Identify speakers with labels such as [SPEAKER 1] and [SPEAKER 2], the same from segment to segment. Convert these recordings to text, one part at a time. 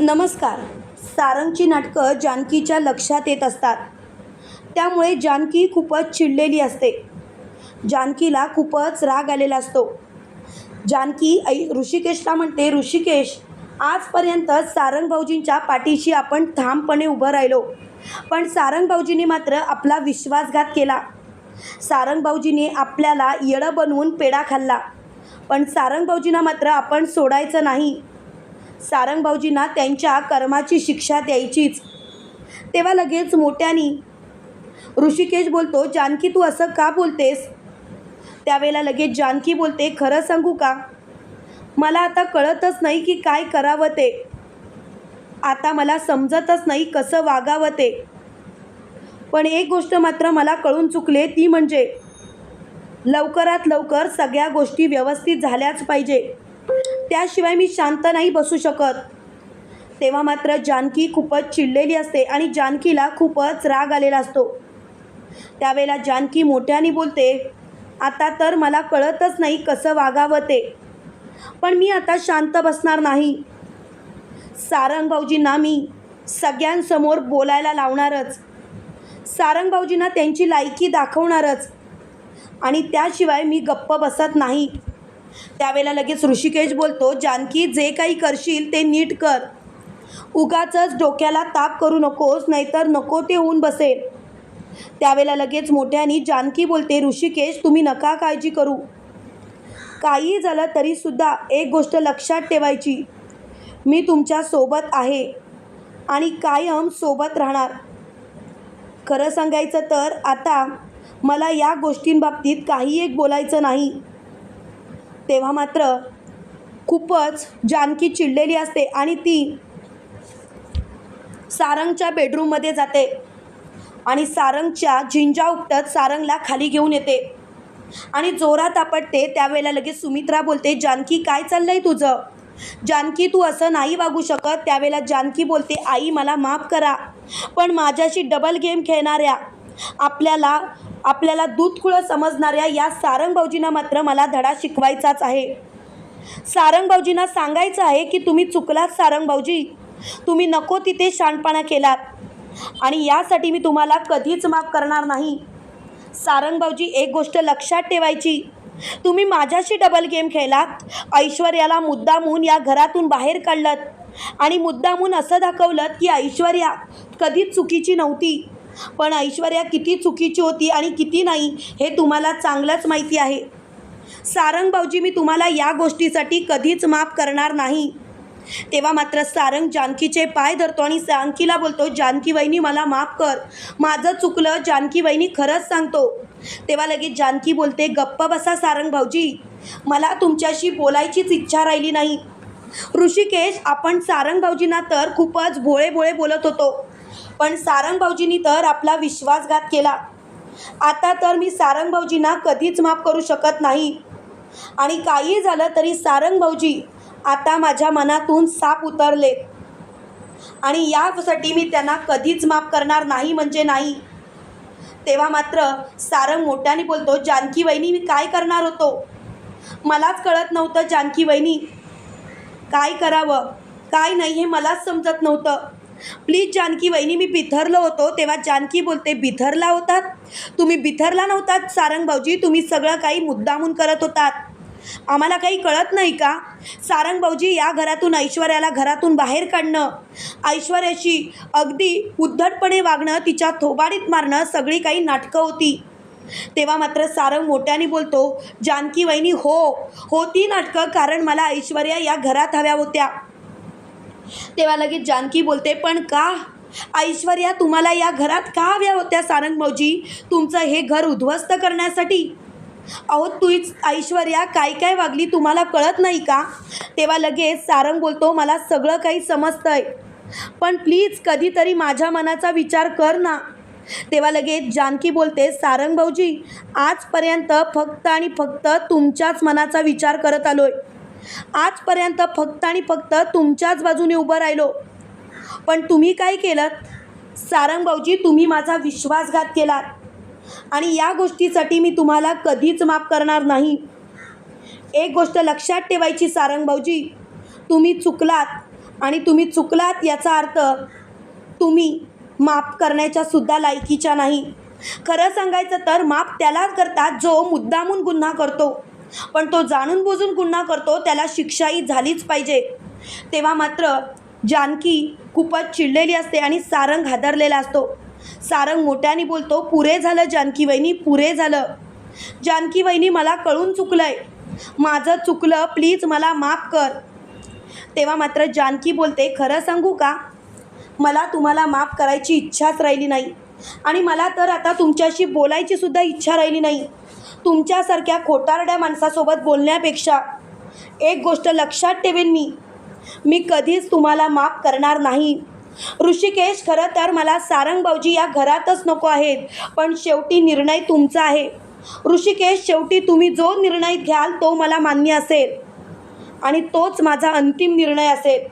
[SPEAKER 1] नमस्कार. सारंगची नाटकं जानकीच्या लक्षात येत असतात. त्यामुळे जानकी खूपच चिडलेली असते. जानकीला खूपच राग आलेला असतो. जानकी ऐ ऋषिकेशला म्हणते ऋषिकेश आजपर्यंत सारंग भाऊजींच्या पाठीशी आपण ठामपणे उभं राहिलो. पण सारंग भाऊजींनी मात्र आपला विश्वासघात केला. सारंग भाऊजींनी आपल्याला येडं बनवून पेढा खाल्ला. पण सारंग भाऊजींना मात्र आपण सोडायचं नाही. सारंग भाऊजींना त्यांच्या कर्माची शिक्षा द्यायचीच. तेव्हा लगेच मोठ्यानी ऋषिकेश बोलतो जानकी तू असं का बोलतेस? त्यावेळेला लगेच जानकी बोलते खरं सांगू का? मला आता कळतच नाही की काय करावं ते. आता मला समजतच नाही कसं वागावं ते. पण एक गोष्ट मात्र मला कळून चुकले ती म्हणजे लवकरात लवकर सगळ्या गोष्टी व्यवस्थित झाल्याच पाहिजे. त्याशिवाय मी शांत नाही बसू शकत. तेव्हा मात्र जानकी खूपच चिडलेली असते आणि जानकीला खूपच राग आलेला असतो. त्यावेळेला जानकी मोठ्याने बोलते आता तर मला कळतच नाही कसं वागावं ते. पण मी आता शांत बसणार नाही. सारंग भाऊजींना मी सगळ्यांसमोर बोलायला लावणारच. सारंग भाऊजींना त्यांची लायकी दाखवणारच. आणि त्याशिवाय मी गप्प बसत नाही. त्यावेळेला लगेच ऋषिकेश बोलतो जानकी जे काही करशील ते नीट कर. उगाचच डोक्याला ताप करू नकोस नाहीतर नको ते होऊन बसेल. त्यावेळेला लगेच मोठ्यानी जानकी बोलते ऋषिकेश तुम्ही नका काळजी करू. काही झालं तरीसुद्धा एक गोष्ट लक्षात ठेवायची. मी तुमच्यासोबत आहे आणि कायम सोबत राहणार. खरं सांगायचं तर आता मला या गोष्टींबाबतीत काही एक बोलायचं नाही. तेव्हा मात्र खूपच जानकी चिडलेली असते आणि ती सारंगच्या बेडरूममध्ये जाते आणि सारंगच्या झिंजा उपटत सारंगला खाली घेऊन येते. आणि जोरात आपटते त्यावेळेला लगेच सुमित्रा बोलते जानकी काय चाललंय तुझं? जानकी तू असं नाही वागू शकत. त्यावेळेला जानकी बोलते आई मला माफ करा पण माझ्याशी डबल गेम खेळणाऱ्या आपल्याला आपल्याला दूधकुळं समजणाऱ्या या सारंग भाऊजींना मात्र मला धडा शिकवायचाच आहे. सारंग भाऊजींना सांगायचं आहे की तुम्ही चुकलात सारंग भाऊजी तुम्ही नको तिथे शाणपणा केलात. आणि यासाठी मी तुम्हाला कधीच माफ करणार नाही. सारंग भाऊजी एक गोष्ट लक्षात ठेवायची. तुम्ही माझ्याशी डबल गेम खेळलात. ऐश्वर्याला मुद्दामून या घरातून बाहेर काढलं आणि मुद्दामून असं दाखवलं की ऐश्वर्या कधीच चुकीची नव्हती. पण ऐश्वर्या किती चुकीची होती आणि किती नाही हे तुम्हाला चांगलंच माहिती आहे. सारंग भाऊजी मी तुम्हाला या गोष्टीसाठी कधीच माफ करणार नाही. तेव्हा मात्र सारंग जानकीचे पाय धरतो आणि जानकीला बोलतो जानकी वहिनी मला माफ कर. माझं चुकलं जानकी वहिनी खरंच सांगतो. तेव्हा लगेच जानकी बोलते गप्प बसा सारंग भाऊजी. मला तुमच्याशी बोलायचीच इच्छा राहिली नाही. ऋषिकेश आपण सारंग भाऊजींना तर खूपच भोळे भोळे बोलत होतो. पण सारंग भाऊजींनी तर आपला विश्वासघात केला. आता तर मी सारंग भाऊजींना कधीच माफ करू शकत नाही. आणि काही झालं तरी सारंग भाऊजी आता माझ्या मनातून साप उतरले. आणि यासाठी मी त्यांना कधीच माफ करणार नाही म्हणजे नाही. तेव्हा मात्र सारंग मोठ्याने बोलतो जानकी वहिनी मी काय करणार होतो? मलाच कळत नव्हतं जानकी वहिनी. काय करावं? काय नाही हे मलाच समजत नव्हतं. प्लीज जानकी वहिनी मी बिथरलो होतो तेव्हा जानकी बोलते बिथरला होतात? तुम्ही बिथरला नव्हतात सारंग भाऊजी तुम्ही सगळं काही मुद्दामून करत होतात. आम्हाला काही कळत नाही का? सारंग भाऊजी या घरातून ऐश्वर्याला घरातून बाहेर काढणं ऐश्वर्याशी अगदी उद्धटपणे वागणं तिच्या थोबाडीत मारणं सगळी काही नाटकं होती. तेव्हा मात्र सारंग मोठ्याने बोलतो जानकी वहिनी हो होती नाटकं कारण मला ऐश्वर्या या घरात हव्या होत्या. तेव्हा लगेच जानकी बोलते पण का? ऐश्वर्या तुम्हाला या घरात का हव्या होत्या सारंग भाऊजी? तुमचं हे घर उद्ध्वस्त करण्यासाठी. अहो तुईच ऐश्वर्या काय काय वागली तुम्हाला कळत नाही का? तेव्हा लगेच सारंग बोलतो मला सगळं काही समजतंय. पण प्लीज कधीतरी माझ्या मनाचा विचार कर ना. तेव्हा लगेच जानकी बोलते सारंग भाऊजी आजपर्यंत फक्त आणि फक्त तुमच्याच मनाचा विचार करत आलोय. आजपर्यंत फक्त आणि फक्त तुमच्याच बाजूने उभं राहिलो. पण तुम्ही काय केलं सारंग भाऊजी तुम्ही माझा विश्वासघात केलात. आणि या गोष्टीसाठी मी तुम्हाला कधीच माफ करणार नाही. एक गोष्ट लक्षात ठेवायची सारंग भाऊजी तुम्ही चुकलात. आणि तुम्ही चुकलात याचा अर्थ तुम्ही माफ करण्याच्या सुद्धा लायकीच्या नाही. खरं सांगायचं तर माफ त्यालाच करतात जो मुद्दामून गुन्हा करतो. पण तो जाणून बुजून गुन्हा करतो त्याला शिक्षाही झालीच पाहिजे. तेव्हा मात्र जानकी खूपच चिडलेली असते आणि सारंग हादरलेला असतो. सारंग मोठ्याने बोलतो पुरे झालं जानकी वहिनी पुरे झालं. जानकी वहिनी मला कळून चुकलंय. माझं चुकलं प्लीज मला माफ कर. तेव्हा मात्र जानकी बोलते खरं सांगू का? मला तुम्हाला माफ करायची इच्छाच राहिली नाही. आणि मला तर आता तुमच्याशी बोलायची सुद्धा इच्छा राहिली नाही. तुमच्यासारख्या खोटारड्या माणसासोबत बोलण्यापेक्षा एक गोष्ट लक्षात ठेवेन मी. मी कधीच तुम्हाला माफ करणार नाही. ऋषिकेश खरं तर मला सारंग भाऊजी या घरातच नको आहेत पण शेवटी निर्णय तुमचा आहे. ऋषिकेश शेवटी तुम्ही जो निर्णय घ्याल तो मला मान्य असेल आणि तोच माझा अंतिम निर्णय असेल.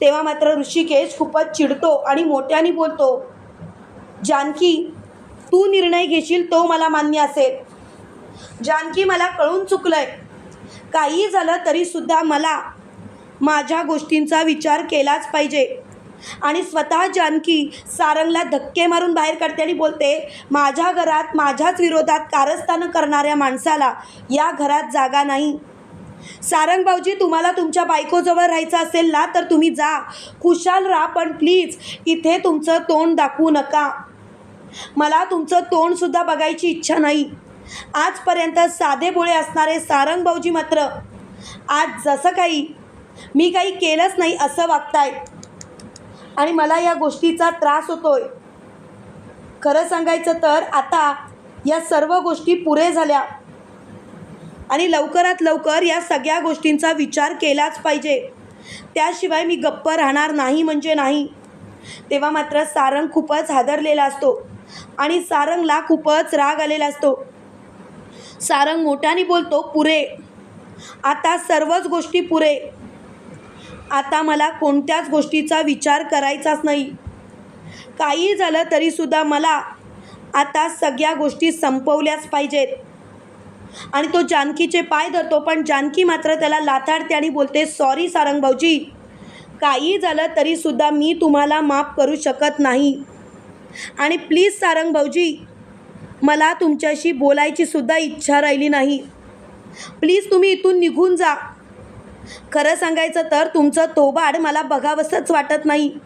[SPEAKER 1] तेव्हा मात्र ऋषिकेश खूपच चिडतो आणि मोठ्याने बोलतो जानकी तू निर्णय घेशील तो मला मान्य असेल. जानकी मला कळून चुकलंय. काही झालं तरीसुद्धा मला माझ्या गोष्टींचा विचार केलाच पाहिजे. आणि स्वतः जानकी सारंगला धक्के मारून बाहेर काढते आणि बोलते माझ्या घरात माझ्याच विरोधात कारस्थानं करणाऱ्या माणसाला या घरात जागा नाही. सारंग भाऊजी तुम्हाला तुमच्या बायकोजवळ राहायचं असेल ना तर तुम्ही जा. खुशाल राहा पण प्लीज इथे तुमचं तोंड दाखवू नका. मला तुमचं तोंडसुद्धा बघायची इच्छा नाही. आजपर्यंत साधे बोळे असणारे सारंग भाऊजी मात्र आज जसं काही मी काही केलंच नाही असं वागताय आणि मला या गोष्टीचा त्रास होतोय. खरं सांगायचं तर आता या सर्व गोष्टी पुरे झाल्या. आणि लवकरात लवकर या सगळ्या गोष्टींचा विचार केलाच पाहिजे. त्याशिवाय मी गप्प राहणार नाही म्हणजे नाही. तेव्हा मात्र सारंग खूपच हादरलेला असतो. आणि सारंगला खूपच राग आलेला असतो. सारंग मोठ्याने बोलतो पुरे. आता सर्वच गोष्टी पुरे. आता मला कोणत्याच गोष्टीचा विचार करायचाच नाही. काही झालं तरीसुद्धा मला आता सगळ्या गोष्टी संपवल्याच पाहिजेत. आणि तो जानकीचे पाय धरतो पण जानकी मात्र त्याला लाथाडते आणि बोलते सॉरी सारंग भाऊजी. काही झालं तरीसुद्धा मी तुम्हाला माफ करू शकत नाही. आणि प्लीज सारंग भाऊजी मला तुमच्याशी बोलायची सुद्धा इच्छा राहिली नाही. प्लीज तुम्ही इथून निघून जा. खरं सांगायचं तर तुमचं तोबाड मला बघावंसंच वाटत नाही.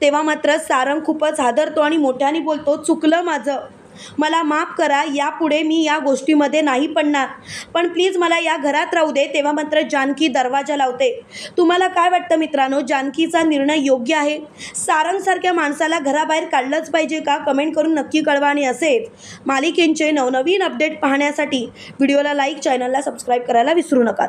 [SPEAKER 1] तेव्हा मात्र सारंग खूपच हादरतो आणि मोठ्याने बोलतो चुकलं माझं. मला माफ करा यापुढे मी या गोष्टीमध्ये नाही पडणार. पण प्लीज मला या घरात राहू दे तेव्हा मात्र जानकी दरवाजा लावते. तुम्हाला काय वाटतं मित्रांनो? जानकीचा निर्णय योग्य आहे? सारंगसारख्या माणसाला घराबाहेर काढलंच पाहिजे का? कमेंट करून नक्की कळवा आणि असेच मालिकेंचे नवनवीन अपडेट पाहण्यासाठी व्हिडिओला लाईक चॅनलला सबस्क्राईब करायला विसरू नका.